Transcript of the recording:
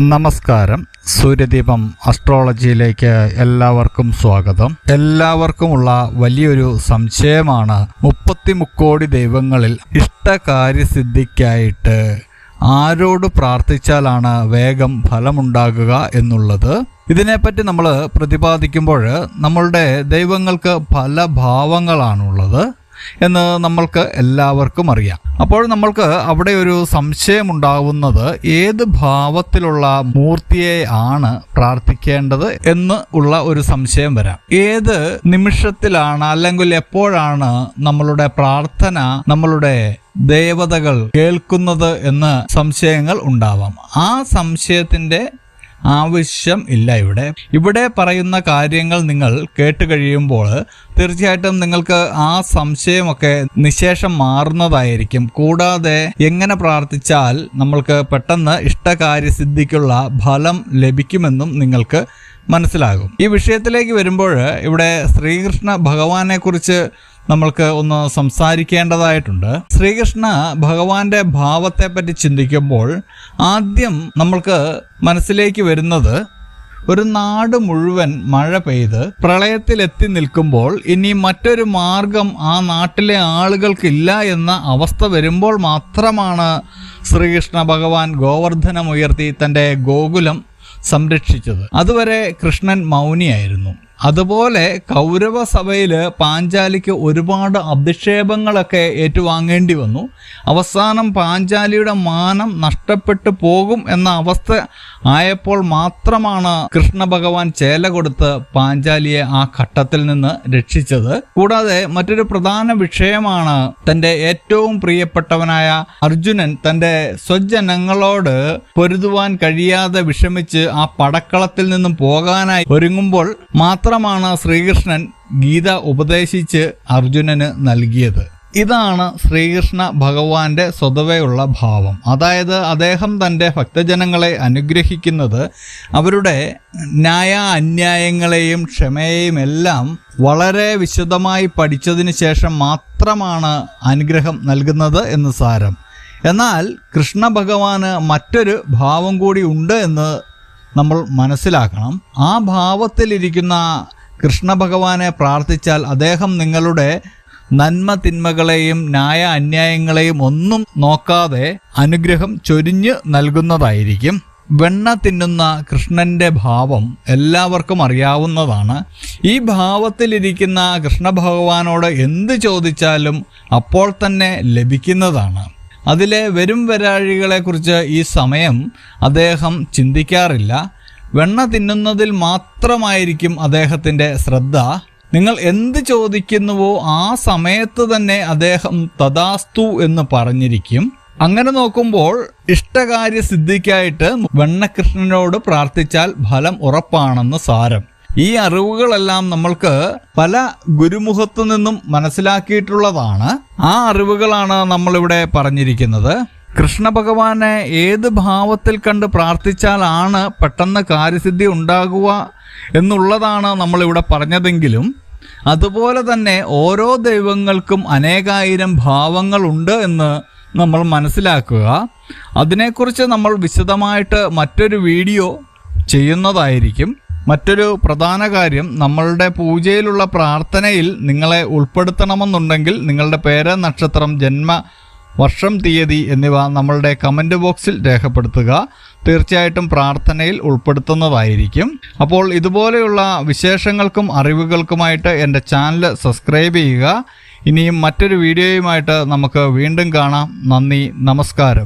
നമസ്കാരം. സൂര്യദീപം അസ്ട്രോളജിയിലേക്ക് എല്ലാവർക്കും സ്വാഗതം. എല്ലാവർക്കുമുള്ള വലിയൊരു സംശയമാണ് മുപ്പത്തി മുക്കോടി ദൈവങ്ങളിൽ ഇഷ്ടകാര്യസിദ്ധിക്കായിട്ട് ആരോട് പ്രാർത്ഥിച്ചാലാണ് വേഗം ഫലമുണ്ടാകുക എന്നുള്ളത്? ഇതിനെപ്പറ്റി നമ്മൾ പ്രതിപാദിക്കുമ്പോൾ നമ്മളുടെ ദൈവങ്ങൾക്ക് പല ഭാവങ്ങളാണുള്ളത്. എന്ന് നമ്മൾക്ക് എല്ലാവർക്കും അറിയാം. അപ്പോൾ നമ്മൾക്ക് അവിടെ ഒരു സംശയമുണ്ടാവുന്നത് ഏത് ഭാവത്തിലുള്ള മൂർത്തിയെ ആണ് പ്രാർത്ഥിക്കേണ്ടത് എന്ന് ഉള്ള ഒരു സംശയം വരാം. ഏത് നിമിഷത്തിലാണ് അല്ലെങ്കിൽ എപ്പോഴാണ് നമ്മളുടെ പ്രാർത്ഥന നമ്മളുടെ ദേവതകൾ കേൾക്കുന്നത് എന്ന് സംശയങ്ങൾ ഉണ്ടാവാം. ആ സംശയത്തിന്റെ ആവശ്യം ഇല്ല ഇവിടെ. ഇവിടെ പറയുന്ന കാര്യങ്ങൾ നിങ്ങൾ കേട്ട് കഴിയുമ്പോൾ തീർച്ചയായിട്ടും നിങ്ങൾക്ക് ആ സംശയമൊക്കെ നിശേഷം മാറുന്നതായിരിക്കും. കൂടാതെ എങ്ങനെ പ്രാർത്ഥിച്ചാൽ നമ്മൾക്ക് പെട്ടെന്ന് ഇഷ്ടകാര്യസിദ്ധിക്കുള്ള ഫലം ലഭിക്കുമെന്നും നിങ്ങൾക്ക് മനസ്സിലാകും. ഈ വിഷയത്തിലേക്ക് വരുമ്പോൾ ഇവിടെ ശ്രീകൃഷ്ണ ഭഗവാനെ കുറിച്ച് നമ്മൾക്ക് ഒന്ന് സംസാരിക്കേണ്ടതായിട്ടുണ്ട്. ശ്രീകൃഷ്ണ ഭഗവാന്റെ ഭാവത്തെപ്പറ്റി ചിന്തിക്കുമ്പോൾ ആദ്യം നമ്മൾക്ക് മനസ്സിലേക്ക് വരുന്നത് ഒരു നാട് മുഴുവൻ മഴ പെയ്ത് പ്രളയത്തിലെത്തി നിൽക്കുമ്പോൾ ഇനി മറ്റൊരു മാർഗം ആ നാട്ടിലെ ആളുകൾക്കില്ല എന്ന അവസ്ഥ വരുമ്പോൾ മാത്രമാണ് ശ്രീകൃഷ്ണ ഭഗവാൻ ഗോവർദ്ധനമുയർത്തി തന്റെ ഗോകുലം സംരക്ഷിച്ചത്. അതുവരെ കൃഷ്ണൻ മൗനിയായിരുന്നു. അതുപോലെ കൗരവ സഭയിൽ പാഞ്ചാലിക്ക് ഒരുപാട് അധിക്ഷേപങ്ങളൊക്കെ ഏറ്റുവാങ്ങേണ്ടി വന്നു. അവസാനം പാഞ്ചാലിയുടെ മാനം നഷ്ടപ്പെട്ടു പോകും എന്ന അവസ്ഥ ആയപ്പോൾ മാത്രമാണ് കൃഷ്ണ ഭഗവാൻ ചേല കൊടുത്ത് പാഞ്ചാലിയെ ആ ഘട്ടത്തിൽ നിന്ന് രക്ഷിച്ചത്. കൂടാതെ മറ്റൊരു പ്രധാന വിഷയമാണ് തന്റെ ഏറ്റവും പ്രിയപ്പെട്ടവനായ അർജുനൻ തന്റെ സ്വജനങ്ങളോട് പൊരുതുവാൻ കഴിയാതെ വിഷമിച്ച് ആ പടക്കളത്തിൽ നിന്നും പോകാനായി ഒരുങ്ങുമ്പോൾ മാത്രമാണ് ശ്രീകൃഷ്ണൻ ഗീത ഉപദേശിച്ച് അർജുനന് നൽകിയത്. ഇതാണ് ശ്രീകൃഷ്ണ ഭഗവാന്റെ സ്വതവേയുള്ള ഭാവം. അതായത് അദ്ദേഹം തന്റെ ഭക്തജനങ്ങളെ അനുഗ്രഹിക്കുന്നത് അവരുടെ ന്യായ അന്യായങ്ങളെയും ക്ഷമയെയും എല്ലാം വളരെ വിശദമായി പഠിച്ചതിന് ശേഷം മാത്രമാണ് അനുഗ്രഹം നൽകുന്നത് എന്ന് സാരം. എന്നാൽ കൃഷ്ണ ഭഗവാന് മറ്റൊരു ഭാവം കൂടി ഉണ്ട് എന്ന് നമ്മൾ മനസ്സിലാക്കണം. ആ ഭാവത്തിലിരിക്കുന്ന കൃഷ്ണ ഭഗവാനെ പ്രാർത്ഥിച്ചാൽ അദ്ദേഹം നിങ്ങളുടെ നന്മ തിന്മകളെയും ന്യായ അന്യായങ്ങളെയും ഒന്നും നോക്കാതെ അനുഗ്രഹം ചൊരിഞ്ഞ് നൽകുന്നതായിരിക്കും. വെണ്ണ തിന്നുന്ന കൃഷ്ണന്റെ ഭാവം എല്ലാവർക്കും അറിയാവുന്നതാണ്. ഈ ഭാവത്തിലിരിക്കുന്ന കൃഷ്ണ ഭഗവാനോട് എന്ത് ചോദിച്ചാലും അപ്പോൾ തന്നെ ലഭിക്കുന്നതാണ്. അതിലെ വരും വരാഴികളെക്കുറിച്ച് ഈ സമയം അദ്ദേഹം ചിന്തിക്കാറില്ല. വെണ്ണ തിന്നുന്നതിൽ മാത്രമായിരിക്കും അദ്ദേഹത്തിന്റെ ശ്രദ്ധ. നിങ്ങൾ എന്ത് ചോദിക്കുന്നുവോ ആ സമയത്ത് തന്നെ അദ്ദേഹം തഥാസ്തു എന്ന് പറഞ്ഞിരിക്കും. അങ്ങനെ നോക്കുമ്പോൾ ഇഷ്ടകാര്യ സിദ്ധിക്കായിട്ട് വെണ്ണകൃഷ്ണനോട് പ്രാർത്ഥിച്ചാൽ ഫലം ഉറപ്പാണെന്ന് സാരം. ഈ അറിവുകളെല്ലാം നമ്മൾക്ക് പല ഗുരുമുഖത്തു നിന്നും മനസ്സിലാക്കിയിട്ടുള്ളതാണ്. ആ അറിവുകളാണ് നമ്മളിവിടെ പറഞ്ഞിരിക്കുന്നത്. കൃഷ്ണ ഭഗവാനെ ഏത് ഭാവത്തിൽ കണ്ട് പ്രാർത്ഥിച്ചാലാണ് പെട്ടെന്ന് കാര്യസിദ്ധി ഉണ്ടാകുക എന്നുള്ളതാണ് നമ്മളിവിടെ പറഞ്ഞതെങ്കിലും അതുപോലെ തന്നെ ഓരോ ദൈവങ്ങൾക്കും അനേകായിരം ഭാവങ്ങളുണ്ട് എന്ന് നമ്മൾ മനസ്സിലാക്കുക. അതിനെക്കുറിച്ച് നമ്മൾ വിശദമായിട്ട് മറ്റൊരു വീഡിയോ ചെയ്യുന്നതായിരിക്കും. മറ്റൊരു പ്രധാന കാര്യം നമ്മളുടെ പൂജയിലുള്ള പ്രാർത്ഥനയിൽ നിങ്ങളെ ഉൾപ്പെടുത്തണമെന്നുണ്ടെങ്കിൽ നിങ്ങളുടെ പേര് നക്ഷത്രം ജന്മ വർഷം തീയതി എന്നിവ നമ്മളുടെ കമന്റ് ബോക്സിൽ രേഖപ്പെടുത്തുക. തീർച്ചയായിട്ടും പ്രാർത്ഥനയിൽ ഉൾപ്പെടുത്തുന്നതായിരിക്കും. അപ്പോൾ ഇതുപോലെയുള്ള വിശേഷങ്ങൾക്കും അറിവുകൾക്കുമായിട്ട് എന്റെ ചാനൽ സബ്സ്ക്രൈബ് ചെയ്യുക. ഇനിയും മറ്റൊരു വീഡിയോയുമായിട്ട് നമുക്ക് വീണ്ടും കാണാം. നന്ദി നമസ്കാരം.